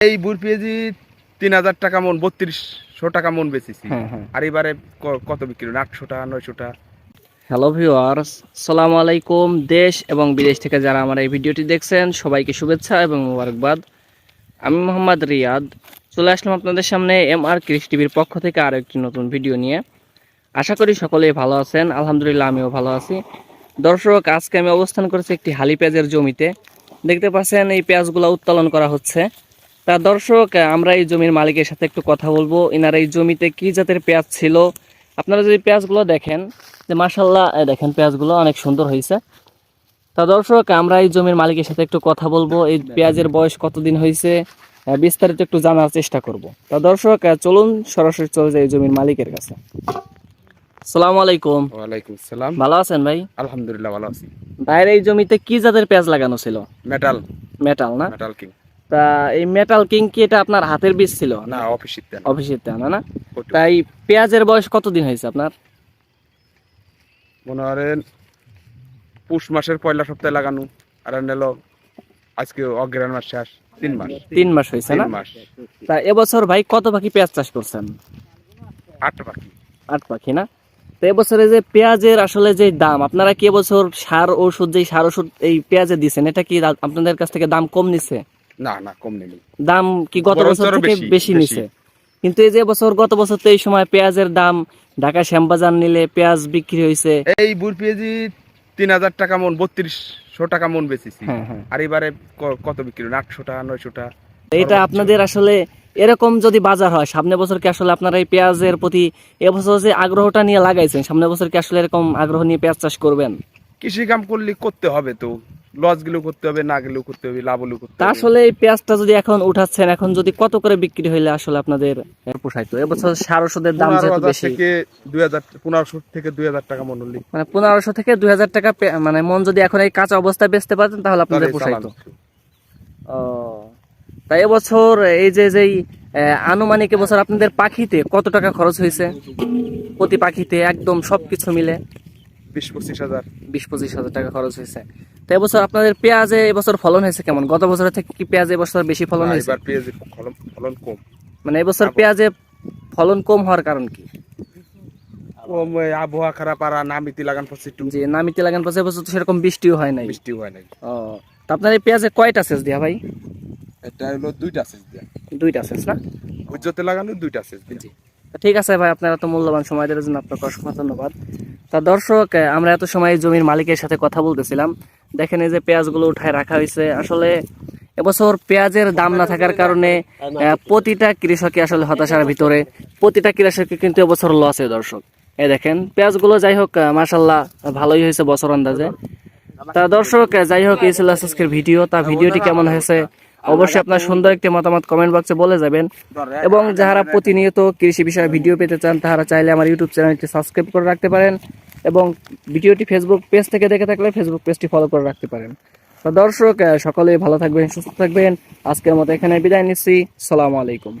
এই বুর পেঁয়াজি তিন হাজার টাকা মন বত্রিশশো টাকা মন বেচেছি। হ্যাঁ হ্যাঁ। আর এবারে কত বিক্রি আটশো টাকা নয়শো টাকা হ্যালো ভিউয়ার্স সালামু আলাইকুম দেশ এবং বিদেশ থেকে যারা আমার এই ভিডিওটি দেখছেন সবাইকে শুভেচ্ছা এবং মোবারকবাদ। আমি মোহাম্মদ রিয়াদ। চলে আসলাম আপনাদের সামনে এম আর কৃষ টিভির পক্ষ থেকে আরও একটি নতুন ভিডিও নিয়ে। আশা করি সকলেই ভালো আছেন আলহামদুলিল্লাহ আমিও ভালো আছি। দর্শক আজকে আমি অবস্থান করেছি একটি হালি পেঁয়াজের জমিতে। দেখতে পাচ্ছেন এই পেঁয়াজগুলো উত্তোলন করা হচ্ছে। তা দর্শক আমরা এই জমির মালিকের সাথে একটু কথা বলব। এনার এই জমিতে কি জাতের পেঁয়াজ ছিল? আপনারা যদি পেঁয়াজগুলো দেখেন যে মার্শাল্লাহ দেখেন পেঁয়াজগুলো অনেক সুন্দর হয়েছে। তা দর্শক আমরা এই জমির মালিকের সাথে একটু কথা বলব। এই পেঁয়াজের বয়স কতদিন হয়েছে? বিস্তারিত একটু জানার চেষ্টা করব। তা দর্শক চলুন সরাসরি চলে যাই এই জমির মালিকের কাছে। সালাম আলাইকুম। ওয়ালাইকুম সালাম। ভালো আছেন ভাই? আলহামদুলিল্লাহ ভালো আছি। ভাইয়ের এই জমিতে কি জাতের পেঁয়াজ লাগানো ছিল? মেটাল মেটাল না? মেটাল কিং তা এই মেটাল কিং কি এটা আপনার হাতের বীজ ছিল? না অফিসির অফিসের না না? তাই পেঁয়াজের বয়স কতদিন হয়েছে আপনার? মনে করেন পুষ মাসের পয়লা সপ্তাহে লাগানো আর নিল আজকে মাস শেষ তিন মাস। তিন মাস হয়েছে না? মাস। তা এবছর ভাই কত পাখি পেঁয়াজ চাষ করছেন? আট বাকি আট পাখি না? তো এবছরে যে পেঁয়াজের আসলে যে দাম আপনারা কি এবছর সার ওষুধ যে সার ওষুধ এই পেঁয়াজে দিচ্ছেন এটা কি আপনাদের কাছ থেকে দাম কম নিছে? না না কম নেই। দাম কি গত বছর থেকে বেশি। নিছে? কিন্তু এই যে বছর গত বছর তো এই সময় পেঁয়াজের দাম ঢাকা শ্যামবাজার নিলে পেঁয়াজ বিক্রি হয়েছে। এই বুর পেঁয়াজি তিন হাজার টাকা মন বত্রিশশো টাকা মন বেচেছি। হ্যাঁ হ্যাঁ। আর এবারে কত বিক্রি আটশো টাকা নয়শো টাকা। এটা আপনাদের আসলে এরকম যদি বাজার হয় সামনে বছর কি আসলে আপনারা এই পেঁয়াজের প্রতি এবছর যে আগ্রহটা নিয়ে লাগাইছেন সামনে বছর কি আসলে এরকম আগ্রহ নিয়ে পেঁয়াজ চাষ করবেন? কৃষি কাম করলে করতে হবে তো। লসগুলো করতে হবে না গেলেও করতে হবে লাভ হলেও করতে হবে। আসলে এই পেঁয়াজটা যদি এখন উঠাচ্ছেন এখন যদি কত করে বিক্রি হইলে আসলে আপনাদের পোষাইতো এবছর সার ওষুধের দাম যেহেতু বেশি। থেকে থেকে দুই হাজার টাকা মন হলে মানে থেকে দুই হাজার টাকা মানে মন যদি এখন এই কাঁচা অবস্থায় বেচতে পারতেন তাহলে আপনাদের পোষাইতো। ও তাই এবছর এই যে যেই আনুমানিক এবছর আপনাদের পাখিতে কত টাকা খরচ হয়েছে প্রতি পাখিতে একদম সবকিছু মিলে। বিশ পঁচিশ হাজার। বিশ পঁচিশ হাজার টাকা খরচ হয়েছে। তো এবছর আপনাদের পেঁয়াজে এবছর ফলন হয়েছে কেমন? গত বছরের থেকে কি পেঁয়াজে এবছর বেশি ফলন হয়েছে? এবার ফলন ফলন কম। মানে এবছর পেঁয়াজে ফলন কম হওয়ার কারণ কি? কম এই আবহাওয়া খারাপ আর নামিতি লাগান নামিতে লাগান এবছর তো সেরকম বৃষ্টিও হয় নাই। বৃষ্টি হয় নাই। ও তা আপনার এই পেঁয়াজে কয়টা সেচ দিয়া ভাই? এটা হলো দুইটা সেচ দিয়া। দুইটা সেচ না? লাগানো দুইটা সেচ দিয়া। তা ঠিক আছে ভাই আপনারা তো মূল্যবান সময় দেওয়ার জন্য আপনাকে অসংখ্য ধন্যবাদ। তা দর্শক আমরা এত সময় জমির মালিকের সাথে কথা বলতেছিলাম। দেখেন এই যে পেঁয়াজগুলো উঠায় রাখা হয়েছে আসলে এবছর পেঁয়াজের দাম না থাকার কারণে প্রতিটা কৃষকই আসলে হতাশার ভিতরে। প্রতিটা কৃষকই কিন্তু এবছর লসে দর্শক। এই দেখেন, পেঁয়াজগুলো যাই হোক মাসাল্লাহ ভালোই হয়েছে বছর আন্দাজে। তা দর্শক যাই হোক, এই ছিল আজকের ভিডিও। তা ভিডিওটি কেমন হয়েছে? অবশ্যই আপনার সুন্দর একটি মতামত কমেন্ট বক্সে বলে যাবেন। এবং যারা প্রতিনিয়ত কৃষি বিষয়ে ভিডিও পেতে চান তারা চাইলে আমার ইউটিউব চ্যানেলটি সাবস্ক্রাইব করে রাখতে পারেন এবং ভিডিওটি ফেসবুক পেজ থেকে দেখে থাকলে ফেসবুক পেজটি ফলো করে রাখতে পারেন। তো দর্শক সকলে সকলেই ভালো থাকবেন সুস্থ থাকবেন। আজকের মতো এখানে বিদায় নিচ্ছি। সালামু আলাইকুম।